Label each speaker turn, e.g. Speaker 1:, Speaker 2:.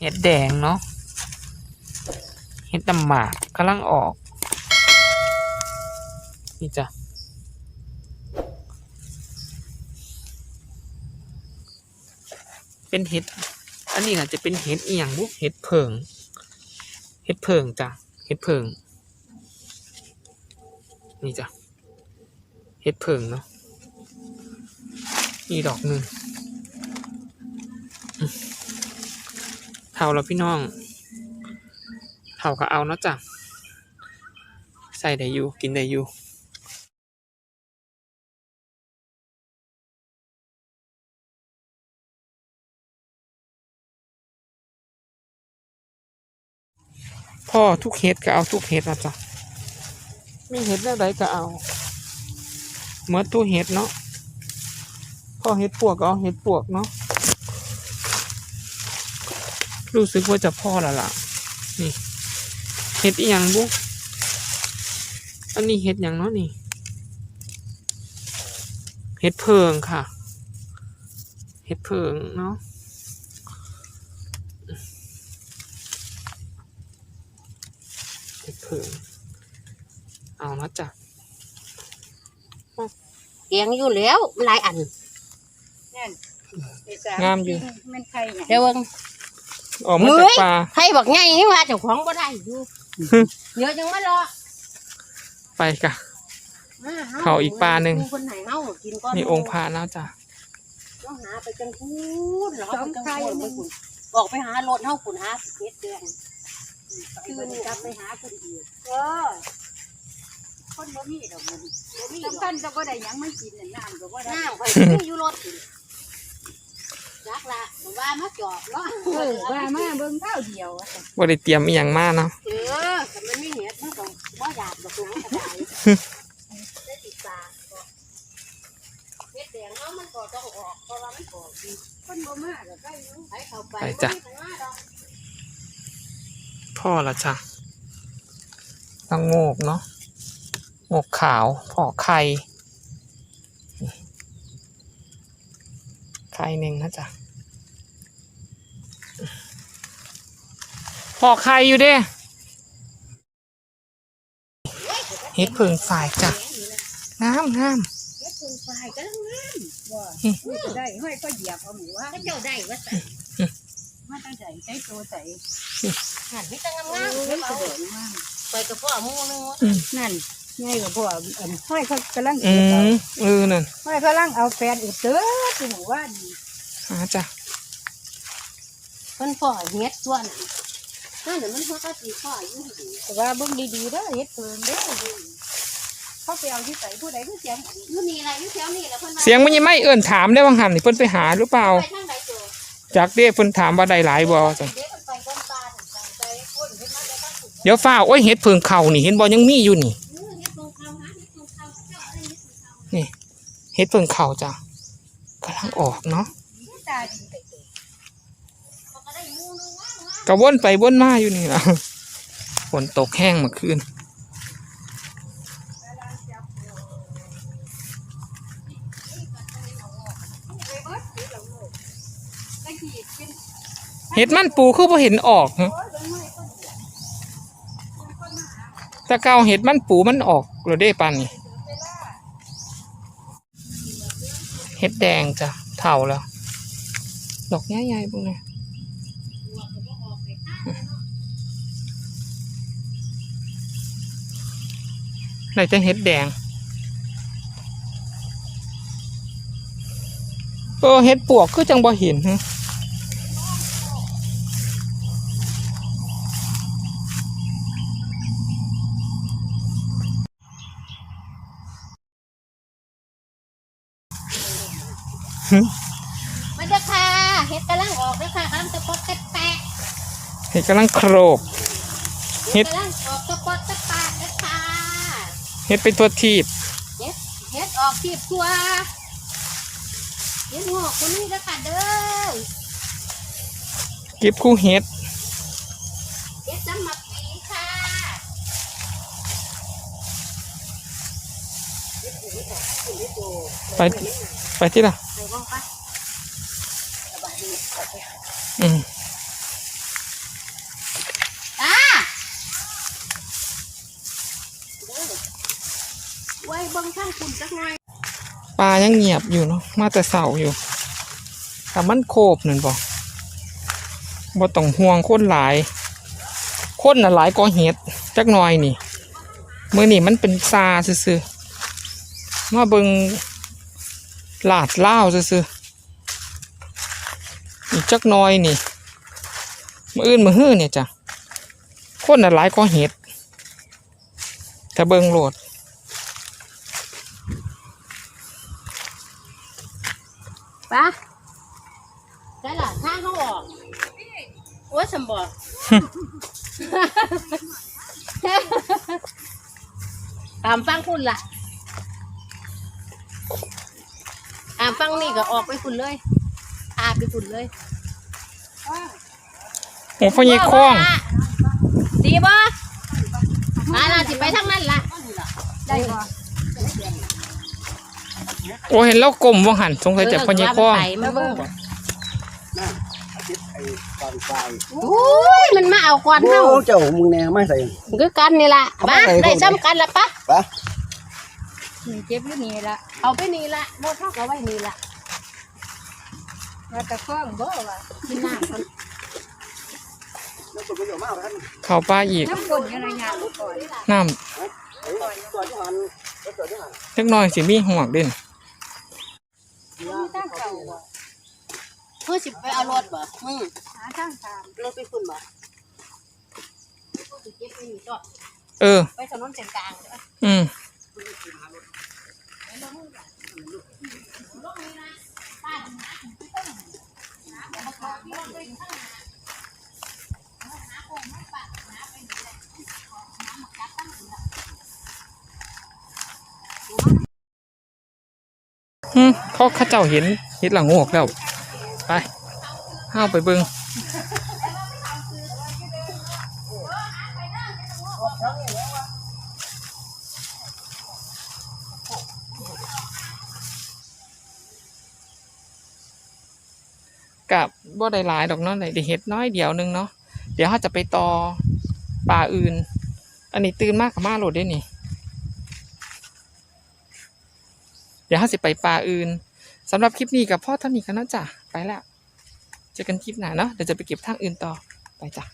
Speaker 1: เห็ดแดงเนาะเห็ดดำหมากกำลังออก นี่จ้ะเป็นเห็ด อันนี้น่ะจะเป็นเห็ดเอียงบุเห็ดเผิง เห็ดเผิงจ้ะ เห็ดเผิง นี่จ้ะ เห็ดเผิงเนาะ มีดอกหนึ่งอืม เท่าแล้วพี่น้อง เท่าก็เอาเนาะจ้ะ ใส่ได้อยู่ กินได้อยู่พ่อทุกเฮ็ดก็เอาทุกเฮ็ดนะจ๊ะไม่เฮ็ดอะไรก็เอาเหมื่อนทุกเฮ็ดเนาะพ่อเฮ็ดปวกก็เอาเฮ็ดปวกเนาะ รู้สึกว่าจะพ่อและล่ะ นี่เฮ็ดอีหยังบุอันนี้เฮ็ดหยังเนาะนี่เฮ็ดเพิงค่ะเฮ็ดเพิงเนาะเฮ็ดเพิงเอานะจ๊ะ
Speaker 2: แกงอยู่แล้วหลายอัน
Speaker 1: งามอยู่
Speaker 3: มันไข่เนี่ย
Speaker 2: เดี๋ยวเบิ่ง
Speaker 1: ออกมาจากป่า
Speaker 2: ใครบอกไงนี่ว่าเจ้าของบ่ได้อยู่เดี๋ยวจังมารอ
Speaker 1: ไปกะ
Speaker 2: มา
Speaker 1: เข้าอีกปลาหนึ่ง
Speaker 2: ดูคนไหนเฮากินก่อน
Speaker 1: มีองค์พระแล้วจ้ะ
Speaker 2: ต้องหาไปจังพูดแล้วเอาไปจังพูดไปคุณบอกไปหารถเฮาคุณหาสิเฮ็ดแดงคืนกลับไปหาคุณอีก
Speaker 3: เออคนบ่มีดอกมัน
Speaker 2: บ่มี
Speaker 3: สำคัญจะบ่ได้หยังไม่กินน่ะน้ำก็บ่ได้
Speaker 2: น้ำข่อยมีอยู่รถคุณ จักละว่ามาจอบเนาะ
Speaker 3: เออว่ามาเบิ่งเท่าเดียวอะ
Speaker 1: ว่าได้เตรียมอีหยังมาเนาะ
Speaker 2: เออแต่มันไม่เห็ดมันก็บ่อยากดอกหยังก็ได้ได้ติดตาก็เฮ็ดแดงเนาะมันก็ต้องออกเพราะว่ามันออกดี
Speaker 3: คนบ่มาก็ได้อยู่
Speaker 2: ไปเข้าไป
Speaker 1: ไปจ้ะ
Speaker 2: บ่มีปัญหาดอก
Speaker 1: พ่อละจ้ะต้องโงกเนาะโงกขาวพ่อไข่นี่ไข่หนึ่งนะจ๊ะ พ่อไข่อยู่เด้เฮ็ดเพิงฝ่ายจ้ะงามงาม
Speaker 2: เฮ็ดเพิ่งฝ่ายก็งาม
Speaker 3: ว่า
Speaker 1: อืม
Speaker 3: มันก็ได้ห้อยก็เหยียบเอาหมูว่า
Speaker 2: ก็เจ้าได้ว่าซั่น
Speaker 3: มาตั้งใจใจโตใจ
Speaker 2: นั่นมีแต่งาม
Speaker 3: งาม
Speaker 2: ๆ
Speaker 3: เฮ็
Speaker 2: เฮ็
Speaker 3: ด
Speaker 2: ด
Speaker 3: กระ
Speaker 2: เอา
Speaker 3: โดดมาก
Speaker 2: ไปกับพ่อหมู่นึง
Speaker 3: นั่นง่ายกว่าพวกอันห้อยเขากำลัง
Speaker 1: อื
Speaker 3: เก็บเอา
Speaker 1: มเออนั่น
Speaker 3: ห้อยเขากำลังเอาแฟนอุดเด้อที่หมู่ว่านี่
Speaker 1: หาจ้ะ
Speaker 2: เพิ่นพ่อเฮ็ดส่วน นั่นน่ะมันพ่อก็สิพ่ออยู่ดี
Speaker 3: แต่ว่าเบิ่งดีๆเด้อเฮ็ดเพิ่นเด้อเขาไปเอาที่ใส่ผู้ใดผู้เสียงอันนี้
Speaker 2: อยู่นี่ล่ะอยู่แถวนี้ล่ะเพิ่นว่า
Speaker 1: เสียงมันยังไม่เอิ่นถามได้ว่างหันนี่เพิ่นไปหาหรือเปล่า
Speaker 2: ไปทางใดตัว
Speaker 1: จากเด้เพิ่นถามว่าได้หลายบ่จ้ะ
Speaker 2: เดี๋ยวเพิ่นไปก้นตาถึงไปไปก้นเพิ่นมาได้ตั้งสุด
Speaker 1: เดี๋ยวฟ้าโอ้ยเห็ดเพิงเข่านี่เห็นบ่ยังมีอยู่นี่
Speaker 2: เออเฮ็ดตรงเขาหาเฮ็ดตรงเขาเจ้าอะไรเฮ็ดตรงเขา
Speaker 1: เห็ดเพิงเข่าจ้ะกำลังออกเนาะ
Speaker 3: ตาดีไปเตะ
Speaker 2: เขาก็ได้หมู่นึงว่างว่าง
Speaker 1: กระวนไปวนมาอยู่นี่ล่ะฝนตกแห้งเมื่อคืน
Speaker 3: ตะกี้กิน
Speaker 1: เห็ดมันปูคือบ่เห็นออกฮะเกาเห็ดมันปูมันออกแล้วเด้ปานนี่เห็ดแดงจ้ะเท่าแล้ว ดอกใหญ่ๆพวกนี้ ไหนจะเห็ดแดง เออเห็ดปวกคือจังบ่เห็นฮะ
Speaker 2: มาเด้อค่ะเฮ็ดกำลังออกเด้อค่ะกำลังตะปอดตะแปะ
Speaker 1: เห็ดกำลังโครบเฮ็ด
Speaker 2: กำลังออกตะปอดตะแปะเด้อค่ะ
Speaker 1: เห็ดเป็นตัวทีบ
Speaker 2: เฮ็ดเฮ็ดออกทีบตัวเฮ็ดงอกคนนี้เด้อค่ะเด้อ
Speaker 1: เก็บคู่เห็ด
Speaker 2: เฮ็ดสมัครปีค่ะ
Speaker 1: ไปไปที่ละ
Speaker 2: ไปบ้างปะสบายดี
Speaker 1: อืม
Speaker 2: คุณจักหน่อย
Speaker 1: ปลายังเงียบอยู่เนาะมาแต่เสาอยู่แต่มันโคบนั่นบ่บ่ต้องห่วงคนหลาย คนน่ะหลายก็เห็ดจักหน่อยนี่เมื้อนี้มันเป็นซาซื่อๆมาเบิงลาดเล่าซื่อๆอีกจักหน่อยนี่มื้ออื่นมื้อฮื้อเนี่ยจ้ะคนน่ะหลายก็เห็ดแต่เบิงโหลด
Speaker 2: ปะได้ล่ะทางเขาออกโอ้ยสมบอกตามฟังคุณล่ะตามฟังนี่ก็ออกไปคุณเลยอาไปคุณเลย
Speaker 1: โอ้พ่อใหญ่คล้อง
Speaker 2: ดีบ่มาล่ะสิไปทางนั้นล่ะ
Speaker 3: ได้บ่
Speaker 1: โอ้เห็นแล้วกลมว่างหันสงสัยจะพ่อใหญ่คล้อง
Speaker 2: ไปมาเบิ่ง
Speaker 4: ไอ้ตอนไฟ
Speaker 2: อุ้ยมันมาเอาควันเฮา
Speaker 4: โอ้เจ้ามึงแน่ไม่ใส่
Speaker 2: คือกันนี่ล่ะ
Speaker 4: เอา
Speaker 2: มา
Speaker 4: ไปไหน
Speaker 2: ได้ซ้ำกันละปะ
Speaker 4: ปะ
Speaker 3: นี่เจ็บอยู่นี่ละ
Speaker 2: เอาไปนี่ละโมทอกเอาไว้นี่ละ
Speaker 3: ว่าตะข้องบ่ว่า
Speaker 2: กินน้ำก่อน
Speaker 4: แล้วคนไปอยู่มากท่าน
Speaker 1: เข้าป่าอีก
Speaker 3: น้ำก้นยังไงยางก่อน
Speaker 1: น้
Speaker 4: ตัวที่หันตัวที่หันำ
Speaker 1: เล็กน้อยสิมีห่วงเด่น
Speaker 3: มีทางเก่าบ่
Speaker 2: เพื่อสิไปเอารถบ่มึง
Speaker 3: หาทางตาม
Speaker 2: รถไปคุณบ่สิเก็บไปนี่ก็
Speaker 1: เออ
Speaker 2: ไปถนนเส้นกลางใช่ปะ
Speaker 1: อืมเขาเข้าเจ้าเห็นเห็ดหลังงอกแล้ว ไปห้าไปเบิงกับบ่ได้หลายดอกเนาะได้เห็ดน้อยเดียวหนึงเนาะเดี๋ยวเขาจะไปต่อป่าอื่น อันนี้ตื่นมากกับมาโหลดได้นี่ เดี๋ยวห้าสิไปป่าอื่นสำหรับคลิปนี้กับพ่อเท่านี้กันนะจ้ะ ไปละ เจอกันคลิปหน้าเนาะ เดี๋ยวจะไปเก็บทางอื่นต่อ ไปจ้ะ